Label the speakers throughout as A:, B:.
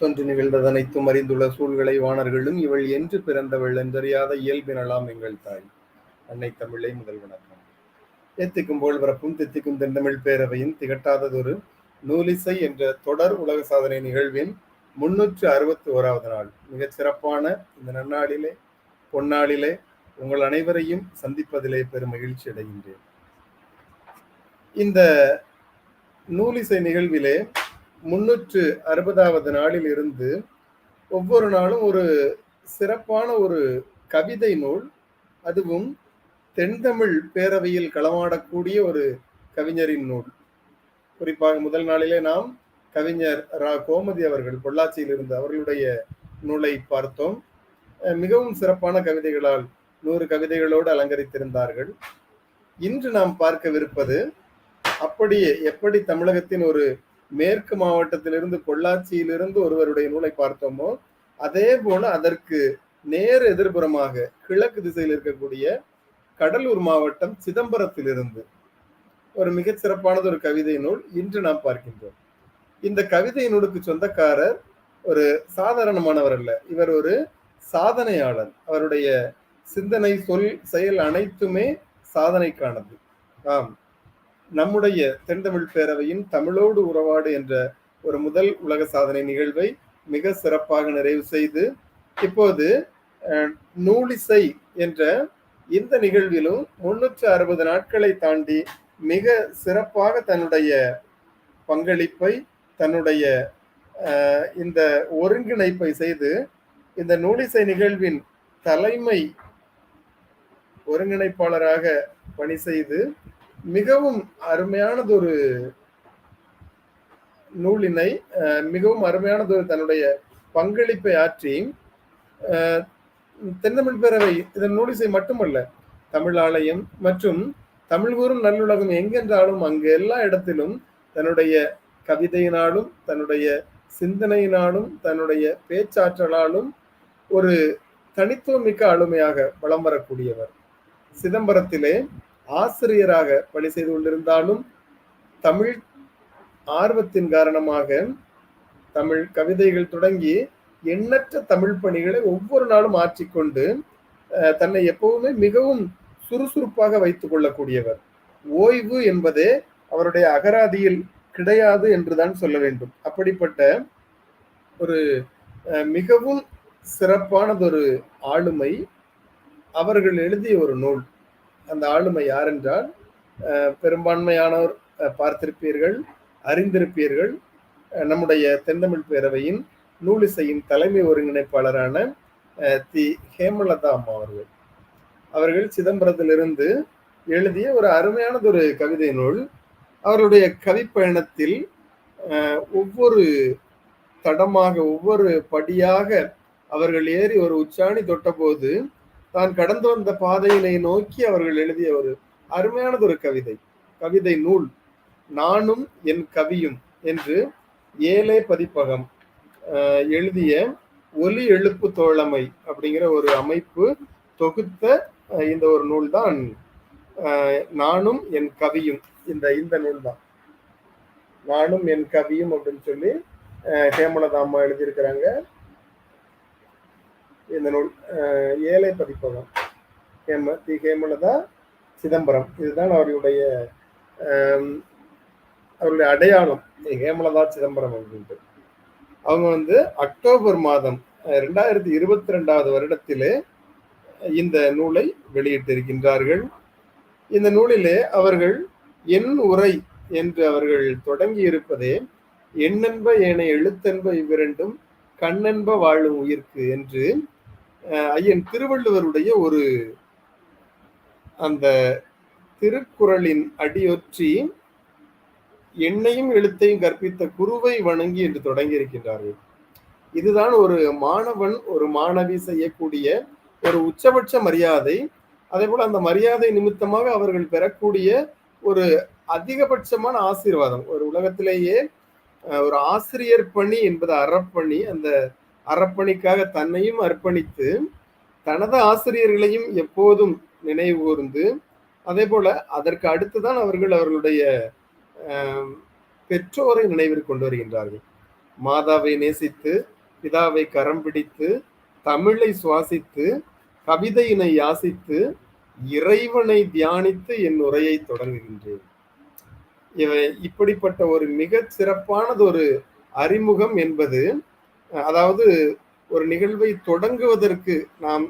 A: தொன்று நிகழ்ந்ததனைத்தும் அறிந்துள்ள சூழ்களை வாணர்களும் இவள் என்று பிறந்தவள் என்றறியாத இயல்பினலாம் எங்கள் தாய் அன்னை தமிழை முதல் வணக்கம் ஏத்திக்கும் போல் பிறப்பும் தித்திக்கும் தென்தமிழ் பேரவையும் திகட்டாததொரு நூலிசை என்ற தொடர் உலக சாதனை நிகழ்வின் முன்னூற்று அறுபத்தி ஓராவது நாள் மிகச் சிறப்பான இந்த நன்னாளிலே பொன்னாளிலே உங்கள் அனைவரையும் சந்திப்பதிலே பெரும் மகிழ்ச்சி அடைகின்றேன் இந்த நூலிசை நிகழ்விலே முன்னூற்று அறுபதாவது நாளில் இருந்து ஒவ்வொரு நாளும் ஒரு சிறப்பான ஒரு கவிதை நூல் அதுவும் தென்தமிழ் பேரவையில் களமாடக்கூடிய ஒரு கவிஞரின் நூல் குறிப்பாக முதல் நாளிலே நாம் கவிஞர் ரா கோமதி அவர்கள் பொள்ளாச்சியில் இருந்து அவர்களுடைய நூலை பார்த்தோம் மிகவும் சிறப்பான கவிதைகளால் நூறு கவிதைகளோடு அலங்கரித்திருந்தார்கள் இன்று நாம் பார்க்கவிருப்பது அப்படியே எப்படி தமிழகத்தின் ஒரு மேற்கு மாவட்டத்திலிருந்து பொள்ளாச்சியிலிருந்து ஒருவருடைய நூலை பார்த்தோமோ அதே போல அதற்கு நேர் எதிர்புறமாக கிழக்கு திசையில் இருக்கக்கூடிய கடலூர் மாவட்டம் சிதம்பரத்திலிருந்து ஒரு மிகச்சிறப்பானது ஒரு கவிதை நூல் இன்று நாம் பார்க்கின்றோம் இந்த கவிதை நூலுக்கு சொந்தக்காரர் ஒரு சாதாரணமானவர் அல்ல இவர் ஒரு சாதனையாளர் அவருடைய சிந்தனை சொல் செயல் அனைத்துமே சாதனைக்கானது ஆம் நம்முடைய தென்தமிழ் பேரவையின் தமிழோடு உறவாடு என்ற ஒரு முதல் உலக சாதனை நிகழ்வை மிக சிறப்பாக நிறைவு செய்து இப்போது நூலிசை என்ற இந்த நிகழ்விலும் முன்னூற்று அறுபது நாட்களை தாண்டி மிக சிறப்பாக தன்னுடைய பங்களிப்பை தன்னுடைய இந்த ஒருங்கிணைப்பை செய்து இந்த நூலிசை நிகழ்வின் தலைமை ஒருங்கிணைப்பாளராக பணி செய்து மிகவும் அருமையானதொரு நூலினை மிகவும் அருமையானது ஒரு தன்னுடைய பங்களிப்பை ஆற்றி தென்னமிழ் பேரவை இதன் நூலிசை மட்டுமல்ல தமிழ் ஆலயம் மற்றும் தமிழ் கூறும் நல்லுலகம் எங்கென்றாலும் அங்கு எல்லா இடத்திலும் தன்னுடைய கவிதையினாலும் தன்னுடைய சிந்தனையினாலும் தன்னுடைய பேச்சாற்றலாலும் ஒரு தனித்துவமிக்க ஆளுமையாக வளம் வரக்கூடியவர் சிதம்பரத்திலே ஆசிரியராக பணி செய்து கொண்டிருந்தாலும் தமிழ் ஆர்வத்தின் காரணமாக தமிழ் கவிதைகள் தொடங்கி எண்ணற்ற தமிழ் பணிகளை ஒவ்வொரு நாளும் ஆற்றிக்கொண்டு தன்னை எப்பவுமே மிகவும் சுறுசுறுப்பாக வைத்துக் கொள்ளக்கூடியவர் ஓய்வு என்பதே அவருடைய அகராதியில் கிடையாது என்றுதான் சொல்ல வேண்டும் அப்படிப்பட்ட ஒரு மிகவும் சிறப்பானதொரு ஆளுமை அவர்கள் எழுதிய ஒரு நூல் அந்த ஆளுமை யார் என்றால் பெரும்பான்மையானோர் பார்த்திருப்பீர்கள் அறிந்திருப்பீர்கள் நம்முடைய தென்னமிழ் பேரவையின் நூலிசையின் தலைமை ஒருங்கிணைப்பாளரான தி ஹேமலதா அம்மா அவர்கள் அவர்கள் சிதம்பரத்திலிருந்து எழுதிய ஒரு அருமையானது ஒரு கவிதை நூல் அவருடைய கவிப்பயணத்தில் ஒவ்வொரு தடமாக ஒவ்வொரு படியாக அவர்கள் ஏறி ஒரு உச்சாணி தொட்டபோது தான் கடந்து வந்த பாதையினை நோக்கி அவர்கள் எழுதிய ஒரு அருமையானது ஒரு கவிதை கவிதை நூல் நானும் என் கவியும் என்று ஏழை பதிப்பகம் எழுதிய ஒலி எழுப்பு தோழமை அப்படிங்கிற ஒரு அமைப்பு தொகுத்த இந்த ஒரு நூல் தான் நானும் என் கவியும் இந்த இந்த நூல் தான் நானும் என் கவியும் அப்படின்னு சொல்லி ஹேமலதா அம்மா எழுதியிருக்கிறாங்க இந்த நூல் ஏழை பதிப்பகம் ஹேம தி ஹேமலதா சிதம்பரம் இதுதான் அவருடைய அவருடைய அடையாளம் ஹேமலதா சிதம்பரம் அப்படின்ட்டு அவங்க வந்து அக்டோபர் மாதம் ரெண்டாயிரத்தி இருபத்தி ரெண்டாவது வருடத்திலே இந்த நூலை வெளியிட்டிருக்கின்றார்கள் இந்த நூலிலே அவர்கள் என் உரை என்று அவர்கள் தொடங்கி இருப்பதே என்னென்ப ஏனைய எழுத்தென்ப இவ்விரண்டும் கண்ணென்ப வாழும் உயிர்க்கு என்று ஐயன் திருவள்ளுவருடைய ஒரு அந்த திருக்குறளின் அடியொற்றி எண்ணையும் எழுத்தையும் கற்பித்த குருவை வணங்கி என்று தொடங்கி இருக்கின்றார்கள் இதுதான் ஒரு மாணவன் ஒரு மாணவி செய்யக்கூடிய ஒரு உச்சபட்ச மரியாதை அதே போல அந்த மரியாதை நிமித்தமாக அவர்கள் பெறக்கூடிய ஒரு அதிகபட்சமான ஆசீர்வாதம் ஒரு உலகத்திலேயே ஒரு ஆசிரியர் பணி என்பது அறப்பணி அந்த அறப்பணிக்காக தன்னையும் அர்ப்பணித்து தனது ஆசிரியர்களையும் எப்போதும் நினைவு கூர்ந்து அதே போல அதற்கு அடுத்துதான் அவர்கள் அவர்களுடைய பெற்றோரை நினைவில் கொண்டு வருகின்றார்கள் மாதாவை நேசித்து பிதாவை கரம் பிடித்து தமிழை சுவாசித்து கவிதையினை யாசித்து இறைவனை தியானித்து என் உரையை தொடங்குகின்றேன் இவை இப்படிப்பட்ட ஒரு மிக சிறப்பானது ஒரு அறிமுகம் என்பது அதாவது ஒரு நிகழ்வை தொடங்குவதற்கு நாம்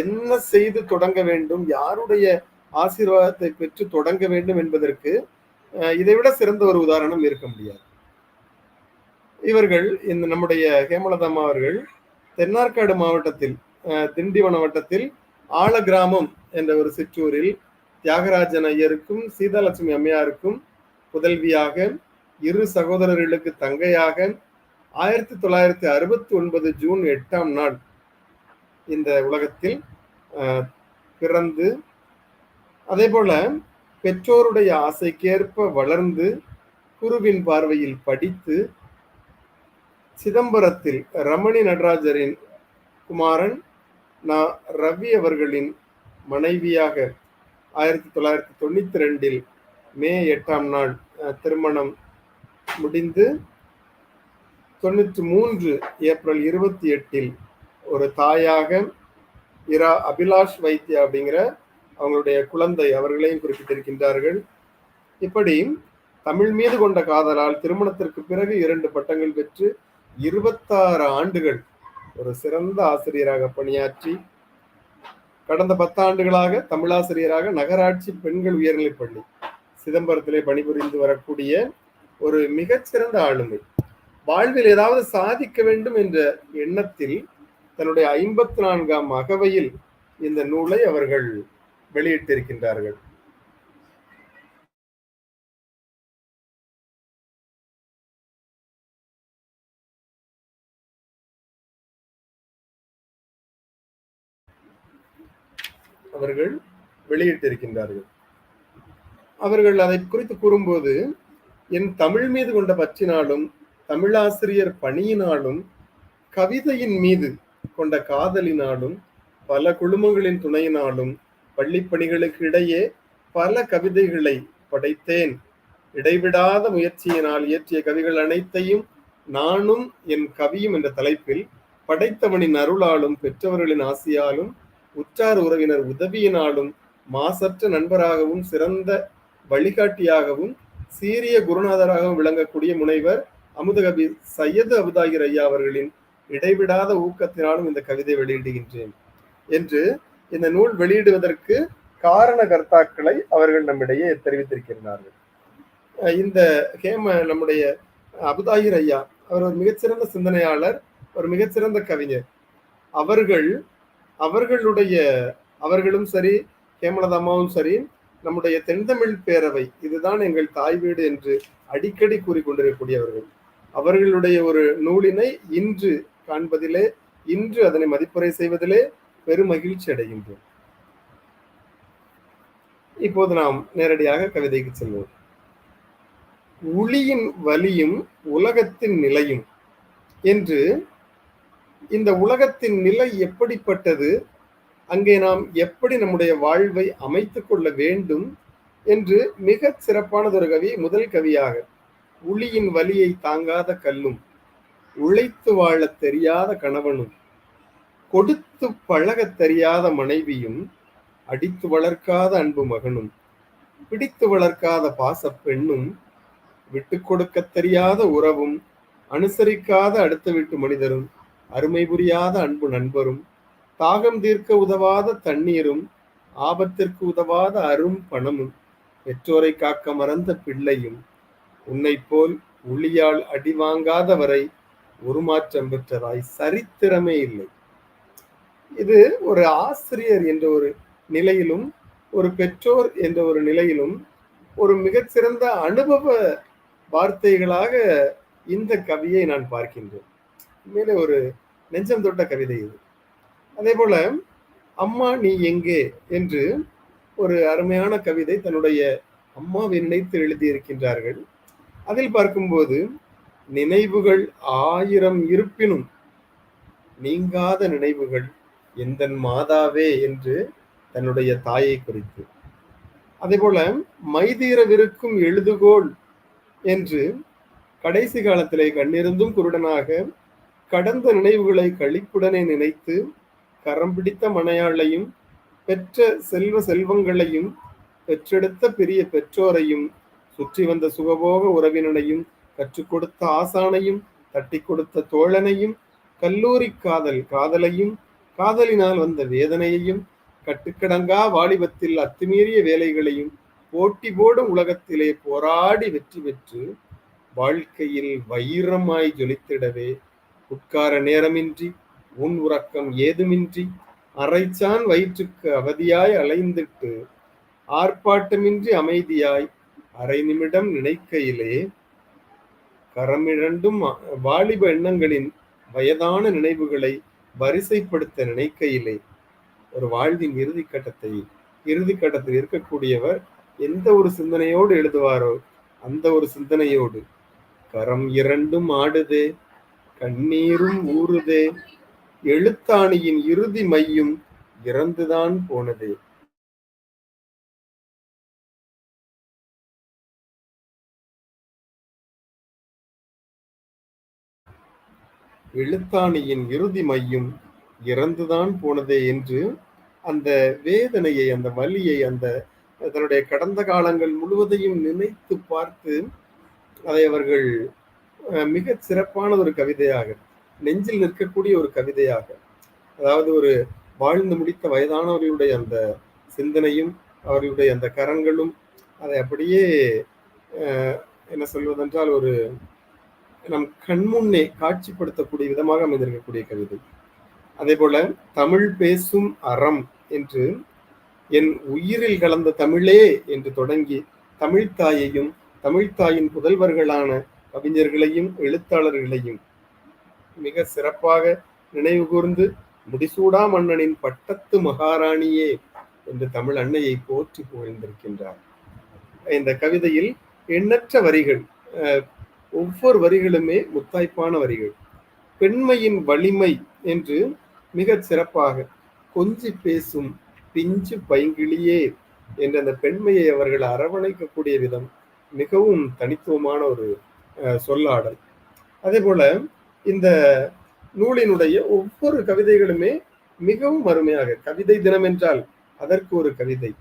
A: என்ன செய்து தொடங்க வேண்டும் யாருடைய ஆசீர்வாதத்தை பெற்று தொடங்க வேண்டும் என்பதற்கு இதைவிட சிறந்த ஒரு உதாரணம் இருக்க முடியாது இவர்கள் இந்த நம்முடைய ஹேமலதாமா அவர்கள் தென்னார்காடு மாவட்டத்தில் திண்டிவன வட்டத்தில் ஆழ கிராமம் என்ற ஒரு சிற்றூரில் தியாகராஜன் ஐயருக்கும் சீதாலட்சுமி அம்மையாருக்கும் புதல்வியாக இரு சகோதரர்களுக்கு தங்கையாக ஆயிரத்தி தொள்ளாயிரத்தி அறுபத்தி ஒன்பது ஜூன் எட்டாம் நாள் இந்த உலகத்தில் பிறந்து அதே போல பெற்றோருடைய ஆசைக்கேற்ப வளர்ந்து குருவின் பார்வையில் படித்து சிதம்பரத்தில் ரமணி நடராஜரின் குமாரன் நான் ரவி அவர்களின் மனைவியாக ஆயிரத்தி தொள்ளாயிரத்தி தொண்ணூற்றி ரெண்டில் மே எட்டாம் நாள் திருமணம் முடிந்து தொண்ணூற்றி மூன்று ஏப்ரல் இருபத்தி எட்டில் ஒரு தாயாக இரா அபிலாஷ் வைத்தியா அப்படிங்கிற அவங்களுடைய குழந்தை அவர்களையும் குறிப்பிட்டிருக்கின்றார்கள் இப்படி தமிழ் மீது கொண்ட காதலால் திருமணத்திற்கு பிறகு இரண்டு பட்டங்கள் பெற்று இருபத்தாறு ஆண்டுகள் ஒரு சிறந்த ஆசிரியராக பணியாற்றி கடந்த பத்தாண்டுகளாக தமிழாசிரியராக நகராட்சி பெண்கள் உயர்நிலைப் பள்ளி சிதம்பரத்திலே பணிபுரிந்து வரக்கூடிய ஒரு மிகச்சிறந்த ஆளுமை வாழ்வில் ஏதாவது சாதிக்க வேண்டும் என்ற எண்ணத்தில் தன்னுடைய ஐம்பத்தி நான்காம் அகவையில் இந்த நூலை அவர்கள் வெளியிட்டிருக்கின்றார்கள் அவர்கள் வெளியிட்டிருக்கின்றார்கள் அவர்கள் அதை குறித்து கூறும்போது என் தமிழ் மீது கொண்ட பற்றினாலும் தமிழாசிரியர் பணியினாலும் கவிதையின் மீது கொண்ட காதலினாலும் பல குழுமங்களின் துணையினாலும் பள்ளி பணிகளுக்கு இடையே பல கவிதைகளை படைத்தேன் இடைவிடாத முயற்சியினால் இயற்றிய கவிகள் அனைத்தையும் நானும் என் கவியும் என்ற தலைப்பில் படைத்தவனின் அருளாலும் பெற்றவர்களின் ஆசியாலும் உற்றார் உறவினர் உதவியினாலும் மாசற்ற நண்பராகவும் சிறந்த வழிகாட்டியாகவும் சீரிய குருநாதராகவும் விளங்கக்கூடிய முனைவர் அமுதகவி சையது அபுதாகிர் ஐயா அவர்களின் இடைவிடாத ஊக்கத்தினாலும் இந்த கவிதை வெளியிடுகின்றேன் என்று இந்த நூல் வெளியிடுவதற்கு காரண கர்த்தாக்களை அவர்கள் நம்மிடையே தெரிவித்திருக்கிறார்கள் இந்த ஹேம நம்முடைய அபுதாகிர் ஐயா அவர் ஒரு மிகச்சிறந்த சிந்தனையாளர் ஒரு மிகச்சிறந்த கவிஞர் அவர்கள் அவர்களுடைய அவர்களும் சரி ஹேமலதாமாவும் சரி நம்முடைய தென்தமிழ் பேரவை இதுதான் எங்கள் தாய் வீடு என்று அடிக்கடி கூறிக்கொண்டிருக்கக்கூடியவர்கள் அவர்களுடைய ஒரு நூலினை இன்று காண்பதிலே இன்று அதனை மதிப்புரை செய்வதிலே பெருமகிழ்ச்சி அடைகின்றோம் இப்போது நாம் நேரடியாக கவிதைக்கு செல்வோம் ஒளியின் வலியும் உலகத்தின் நிலையும் என்று இந்த உலகத்தின் நிலை எப்படிப்பட்டது அங்கே நாம் எப்படி நம்முடைய வாழ்வை அமைத்துக் கொள்ள வேண்டும் என்று மிக சிறப்பானதொரு கவி முதல் கவியாக உளியின் வலியை தாங்காத கல்லும் உழைத்து வாழ தெரியாத கணவனும் கொடுத்து பழக தெரியாத மனைவியும் அடித்து வளர்க்காத அன்பு மகனும் பிடித்து வளர்க்காத பாச பெண்ணும் விட்டு கொடுக்க தெரியாத உறவும் அனுசரிக்காத அடுத்த வீட்டு மனிதரும் அருமை புரியாத அன்பு நண்பரும் தாகம் தீர்க்க உதவாத தண்ணீரும் ஆபத்திற்கு உதவாத அரும் பணமும் பெற்றோரை காக்க மறந்த பிள்ளையும் உன்னை போல் ஒளியால் வாங்காத வரை உருமாற்றம் பெற்றதாய் சரித்திரமே இல்லை இது ஒரு ஆசிரியர் என்ற ஒரு நிலையிலும் ஒரு பெற்றோர் என்ற ஒரு நிலையிலும் ஒரு மிகச்சிறந்த அனுபவ வார்த்தைகளாக இந்த கவியை நான் பார்க்கின்றேன் மேலே ஒரு நெஞ்சம் தொட்ட கவிதை இது அதே போல அம்மா நீ எங்கே என்று ஒரு அருமையான கவிதை தன்னுடைய அம்மாவை நினைத்து எழுதியிருக்கின்றார்கள் அதில் பார்க்கும்போது நினைவுகள் ஆயிரம் இருப்பினும் நீங்காத நினைவுகள் எந்தன் மாதாவே என்று தன்னுடைய தாயை குறித்து அதே போல மைதீரவிருக்கும் எழுதுகோள் என்று கடைசி காலத்திலே கண்ணிருந்தும் குருடனாக கடந்த நினைவுகளை கழிப்புடனே நினைத்து கரம் பிடித்த மனையாளையும் பெற்ற செல்வ செல்வங்களையும் பெற்றெடுத்த பெரிய பெற்றோரையும் சுற்றி வந்த சுகபோக உறவினனையும் கற்றுக் கொடுத்த ஆசானையும் தட்டி கொடுத்த தோழனையும் கல்லூரி காதல் காதலையும் காதலினால் வந்த வேதனையையும் கட்டுக்கடங்கா வாலிபத்தில் அத்துமீறிய வேலைகளையும் போட்டி போடும் உலகத்திலே போராடி வெற்றி பெற்று வாழ்க்கையில் வைரமாய் ஜொலித்திடவே உட்கார நேரமின்றி உன் உறக்கம் ஏதுமின்றி அரைச்சான் வயிற்றுக்கு அவதியாய் அலைந்துட்டு ஆர்ப்பாட்டமின்றி அமைதியாய் அரை நிமிடம் நினைக்கையிலே கரமிரண்டும் வாலிப எண்ணங்களின் வயதான நினைவுகளை வரிசைப்படுத்த நினைக்கையிலே ஒரு வாழ்வின் இறுதி கட்டத்தை இறுதி கட்டத்தில் இருக்கக்கூடியவர் எந்த ஒரு சிந்தனையோடு எழுதுவாரோ அந்த ஒரு சிந்தனையோடு கரம் இரண்டும் ஆடுதே கண்ணீரும் ஊறுதே எழுத்தாணியின் இறுதி மையும் இறந்துதான் போனதே எழுத்தாணியின் இறுதி மையம் இறந்துதான் போனதே என்று அந்த வேதனையை அந்த வலியை அந்த தன்னுடைய கடந்த காலங்கள் முழுவதையும் நினைத்து பார்த்து அதை அவர்கள் மிக சிறப்பான ஒரு கவிதையாக நெஞ்சில் நிற்கக்கூடிய ஒரு கவிதையாக அதாவது ஒரு வாழ்ந்து முடித்த வயதானவர்களுடைய அந்த சிந்தனையும் அவர்களுடைய அந்த கரங்களும் அதை அப்படியே என்ன சொல்வதென்றால் ஒரு நம் கண்முன்னே காட்சிப்படுத்தக்கூடிய விதமாக அமைந்திருக்கக்கூடிய கவிதை அதே போல தமிழ் பேசும் அறம் என்று என் உயிரில் கலந்த தமிழே என்று தொடங்கி தமிழ்தாயையும் தமிழ்தாயின் புதல்வர்களான கவிஞர்களையும் எழுத்தாளர்களையும் மிக சிறப்பாக நினைவு கூர்ந்து முடிசூடா மன்னனின் பட்டத்து மகாராணியே என்று தமிழ் அன்னையை போற்றி புகழ்ந்திருக்கின்றார் இந்த கவிதையில் எண்ணற்ற வரிகள் ஒவ்வொரு வரிகளுமே முத்தாய்ப்பான வரிகள் பெண்மையின் வலிமை என்று மிகச் சிறப்பாக கொஞ்சி பேசும் பிஞ்சு பைங்கிளியே என்ற அந்த பெண்மையை அவர்கள் அரவணைக்கக்கூடிய விதம் மிகவும் தனித்துவமான ஒரு சொல்லாடல் அதே போல இந்த நூலினுடைய ஒவ்வொரு கவிதைகளுமே மிகவும் அருமையாக கவிதை தினம் என்றால் அதற்கு ஒரு கவிதை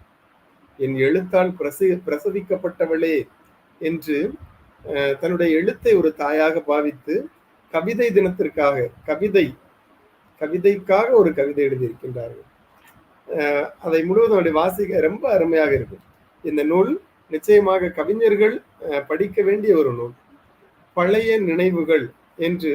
A: என் எழுத்தால் பிரசி பிரசவிக்கப்பட்டவளே என்று தன்னுடைய எழுத்தை ஒரு தாயாக பாவித்து கவிதை தினத்திற்காக கவிதை கவிதைக்காக ஒரு கவிதை எழுதியிருக்கின்றார்கள் அதை முழுவதும் அப்படி வாசிக்க ரொம்ப அருமையாக இருக்கும் இந்த நூல் நிச்சயமாக கவிஞர்கள் படிக்க வேண்டிய ஒரு நூல் பழைய நினைவுகள் என்று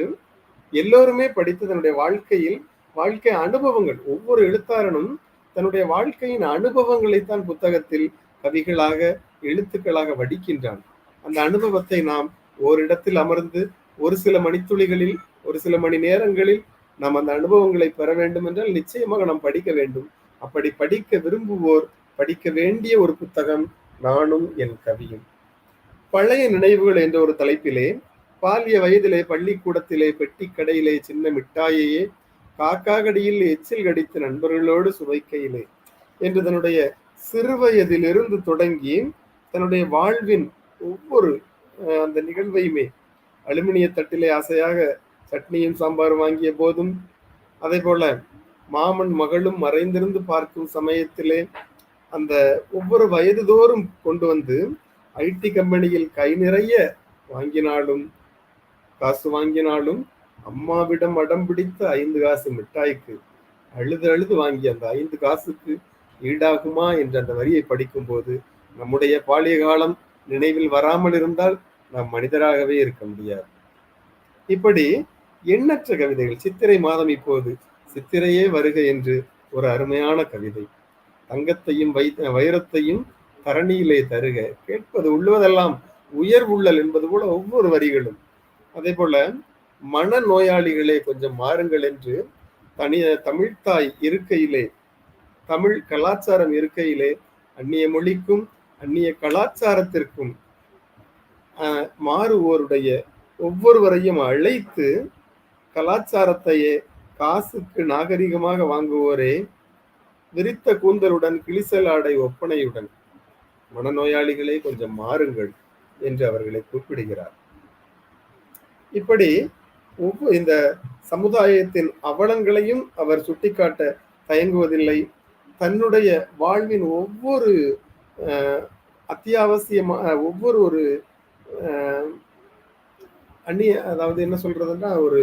A: எல்லோருமே படித்து தன்னுடைய வாழ்க்கையில் வாழ்க்கை அனுபவங்கள் ஒவ்வொரு எழுத்தாரனும் தன்னுடைய வாழ்க்கையின் அனுபவங்களைத்தான் புத்தகத்தில் கவிகளாக எழுத்துக்களாக வடிக்கின்றான் அந்த அனுபவத்தை நாம் ஓரிடத்தில் அமர்ந்து ஒரு சில மணித்துளிகளில் ஒரு சில மணி நேரங்களில் நாம் அந்த அனுபவங்களை பெற வேண்டும் என்றால் நிச்சயமாக நாம் படிக்க வேண்டும் அப்படி படிக்க விரும்புவோர் படிக்க வேண்டிய ஒரு புத்தகம் நானும் என் கவியும் பழைய நினைவுகள் என்ற ஒரு தலைப்பிலே பாலிய வயதிலே பள்ளிக்கூடத்திலே பெட்டி கடையிலே சின்ன மிட்டாயையே காக்காகடியில் எச்சில் கடித்த நண்பர்களோடு சுவைக்கையிலே என்று தன்னுடைய சிறுவயதிலிருந்து தொடங்கி தன்னுடைய வாழ்வின் ஒவ்வொரு அந்த நிகழ்வையுமே அலுமினிய தட்டிலே ஆசையாக சட்னியும் சாம்பார் வாங்கிய போதும் அதே போல மாமன் மகளும் மறைந்திருந்து பார்க்கும் சமயத்திலே அந்த ஒவ்வொரு வயது தோறும் கொண்டு வந்து ஐடி கம்பெனியில் கை நிறைய வாங்கினாலும் காசு வாங்கினாலும் அம்மாவிடம் அடம் பிடித்த ஐந்து காசு மிட்டாய்க்கு அழுது அழுது வாங்கி அந்த ஐந்து காசுக்கு ஈடாகுமா என்ற அந்த வரியை படிக்கும்போது நம்முடைய பாலிய காலம் நினைவில் வராமல் இருந்தால் நாம் மனிதராகவே இருக்க முடியாது இப்படி எண்ணற்ற கவிதைகள் சித்திரை மாதம் இப்போது சித்திரையே வருக என்று ஒரு அருமையான கவிதை தங்கத்தையும் வை வைரத்தையும் தரணியிலே தருக கேட்பது உள்ளுவதெல்லாம் உயர்வுள்ளல் என்பது போல ஒவ்வொரு வரிகளும் அதே போல மன நோயாளிகளே கொஞ்சம் மாறுங்கள் என்று தனி தமிழ்தாய் இருக்கையிலே தமிழ் கலாச்சாரம் இருக்கையிலே அந்நிய மொழிக்கும் அந்நிய கலாச்சாரத்திற்கும் மாறுவோருடைய ஒவ்வொருவரையும் அழைத்து கலாச்சாரத்தையே காசுக்கு நாகரிகமாக வாங்குவோரே விரித்த கூந்தலுடன் கிளிசல் ஆடை ஒப்பனையுடன் மனநோயாளிகளே கொஞ்சம் மாறுங்கள் என்று அவர்களை குறிப்பிடுகிறார் இப்படி இந்த சமுதாயத்தின் அவலங்களையும் அவர் சுட்டிக்காட்ட தயங்குவதில்லை தன்னுடைய வாழ்வின் ஒவ்வொரு அத்தியாவசியமாக ஒவ்வொரு ஒரு அந்நிய அதாவது என்ன சொல்றதுன்னா ஒரு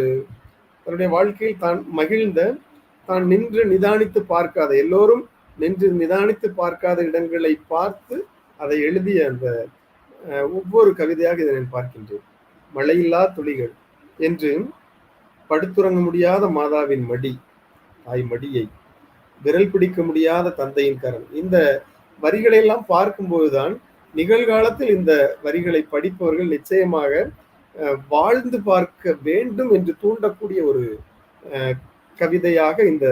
A: தன்னுடைய வாழ்க்கையில் தான் மகிழ்ந்த தான் நின்று நிதானித்து பார்க்காத எல்லோரும் நின்று நிதானித்து பார்க்காத இடங்களை பார்த்து அதை எழுதிய அந்த ஒவ்வொரு கவிதையாக இதை நான் பார்க்கின்றேன் மழையில்லா துளிகள் என்று படுத்துறங்க முடியாத மாதாவின் மடி தாய் மடியை விரல் பிடிக்க முடியாத தந்தையின் கரம் இந்த வரிகளை எல்லாம் பார்க்கும்போதுதான் நிகழ்காலத்தில் இந்த வரிகளை படிப்பவர்கள் நிச்சயமாக வாழ்ந்து பார்க்க வேண்டும் என்று தூண்டக்கூடிய ஒரு கவிதையாக இந்த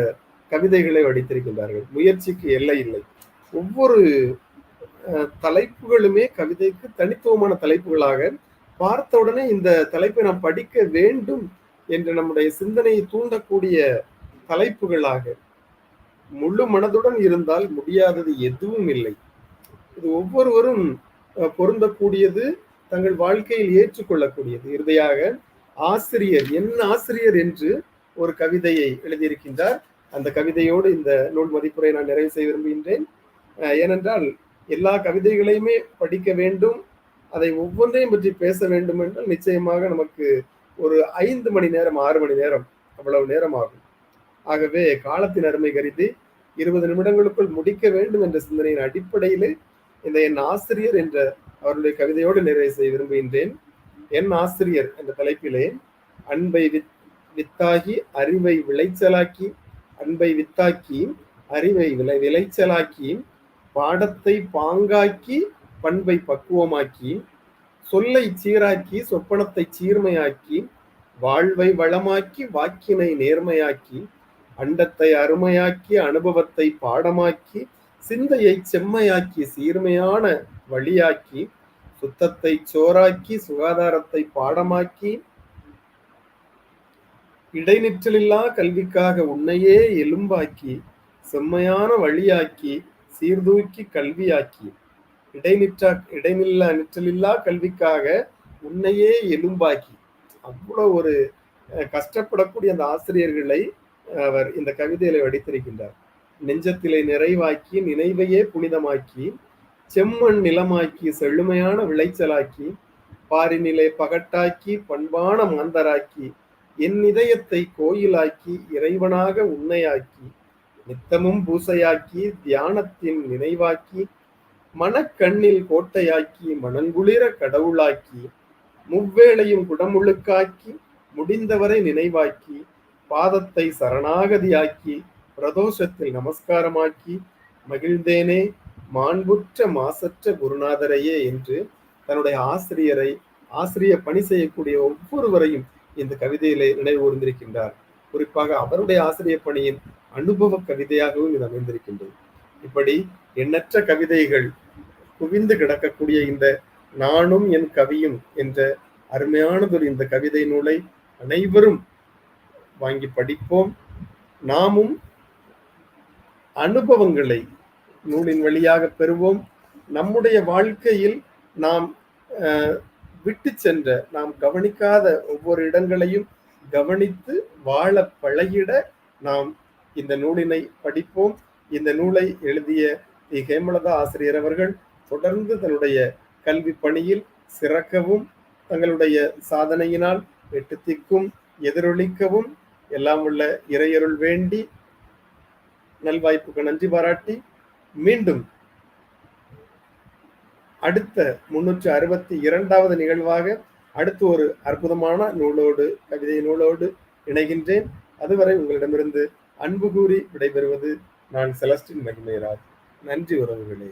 A: கவிதைகளை வடித்திருக்கின்றார்கள் முயற்சிக்கு எல்லை இல்லை ஒவ்வொரு தலைப்புகளுமே கவிதைக்கு தனித்துவமான தலைப்புகளாக பார்த்தவுடனே இந்த தலைப்பை நாம் படிக்க வேண்டும் என்று நம்முடைய சிந்தனையை தூண்டக்கூடிய தலைப்புகளாக முழு மனதுடன் இருந்தால் முடியாதது எதுவும் இல்லை இது ஒவ்வொருவரும் பொருந்தக்கூடியது தங்கள் வாழ்க்கையில் ஏற்றுக்கொள்ளக்கூடியது இறுதியாக ஆசிரியர் என்ன ஆசிரியர் என்று ஒரு கவிதையை எழுதியிருக்கின்றார் அந்த கவிதையோடு இந்த நூல் மதிப்புரை நான் நிறைவு செய்ய விரும்புகின்றேன் ஏனென்றால் எல்லா கவிதைகளையுமே படிக்க வேண்டும் அதை ஒவ்வொன்றையும் பற்றி பேச வேண்டும் என்றால் நிச்சயமாக நமக்கு ஒரு ஐந்து மணி நேரம் ஆறு மணி நேரம் அவ்வளவு நேரம் ஆகும் ஆகவே காலத்தின் அருமை கருதி இருபது நிமிடங்களுக்குள் முடிக்க வேண்டும் என்ற சிந்தனையின் அடிப்படையிலே இந்த என் ஆசிரியர் என்ற அவருடைய கவிதையோடு நிறைவு செய்ய விரும்புகின்றேன் என் ஆசிரியர் என்ற தலைப்பிலே அன்பை வித் வித்தாகி அறிவை விளைச்சலாக்கி அன்பை வித்தாக்கி அறிவை விளை விளைச்சலாக்கி பாடத்தை பாங்காக்கி பண்பை பக்குவமாக்கி சொல்லை சீராக்கி சொப்பனத்தை சீர்மையாக்கி வாழ்வை வளமாக்கி வாக்கினை நேர்மையாக்கி அண்டத்தை அருமையாக்கி அனுபவத்தை பாடமாக்கி சிந்தையை செம்மையாக்கி சீர்மையான வழியாக்கி சுத்தத்தை சோறாக்கி சுகாதாரத்தை பாடமாக்கி இடைநிற்றலில்லா கல்விக்காக உன்னையே எலும்பாக்கி செம்மையான வழியாக்கி சீர்தூக்கி கல்வியாக்கி இடைநிற்றா இடைநில்லா நிற்றலில்லா கல்விக்காக உன்னையே எலும்பாக்கி அவ்வளோ ஒரு கஷ்டப்படக்கூடிய அந்த ஆசிரியர்களை அவர் இந்த கவிதையில வடித்திருக்கின்றார் நெஞ்சத்திலே நிறைவாக்கி நினைவையே புனிதமாக்கி செம்மண் நிலமாக்கி செழுமையான விளைச்சலாக்கி பாரிநிலை பகட்டாக்கி பண்பான மாந்தராக்கி என் இதயத்தை கோயிலாக்கி இறைவனாக உண்மையாக்கி நித்தமும் பூசையாக்கி தியானத்தின் நினைவாக்கி மனக்கண்ணில் கோட்டையாக்கி மனங்குளிர கடவுளாக்கி முவ்வேளையும் குடமுழுக்காக்கி முடிந்தவரை நினைவாக்கி பாதத்தை சரணாகதியாக்கி பிரதோஷத்தில் நமஸ்காரமாக்கி மகிழ்ந்தேனே மாண்புற்ற மாசற்ற குருநாதரையே என்று தன்னுடைய ஆசிரியரை ஆசிரிய பணி செய்யக்கூடிய ஒவ்வொருவரையும் இந்த கவிதையிலே நினைவுகூர்ந்திருக்கின்றார் குறிப்பாக அவருடைய ஆசிரிய பணியின் அனுபவ கவிதையாகவும் இது அமைந்திருக்கின்றது இப்படி எண்ணற்ற கவிதைகள் குவிந்து கிடக்கக்கூடிய இந்த நானும் என் கவியும் என்ற அருமையானதொரு இந்த கவிதை நூலை அனைவரும் வாங்கி படிப்போம் நாமும் அனுபவங்களை நூலின் வழியாக பெறுவோம் நம்முடைய வாழ்க்கையில் நாம் விட்டு சென்ற நாம் கவனிக்காத ஒவ்வொரு இடங்களையும் கவனித்து வாழ பழகிட நாம் இந்த நூலினை படிப்போம் இந்த நூலை எழுதிய தி ஹேமலதா ஆசிரியர் அவர்கள் தொடர்ந்து தன்னுடைய கல்வி பணியில் சிறக்கவும் தங்களுடைய சாதனையினால் எட்டு திக்கும் எதிரொலிக்கவும் எல்லாம் உள்ள இறையருள் வேண்டி நல்வாய்ப்புக்கு நன்றி பாராட்டி மீண்டும் அடுத்த முன்னூற்றி அறுபத்தி இரண்டாவது நிகழ்வாக அடுத்து ஒரு அற்புதமான நூலோடு கவிதை நூலோடு இணைகின்றேன் அதுவரை உங்களிடமிருந்து அன்பு கூறி விடைபெறுவது நான் செலஸ்டின் மகிமைராஜ் நன்றி உறவுகளே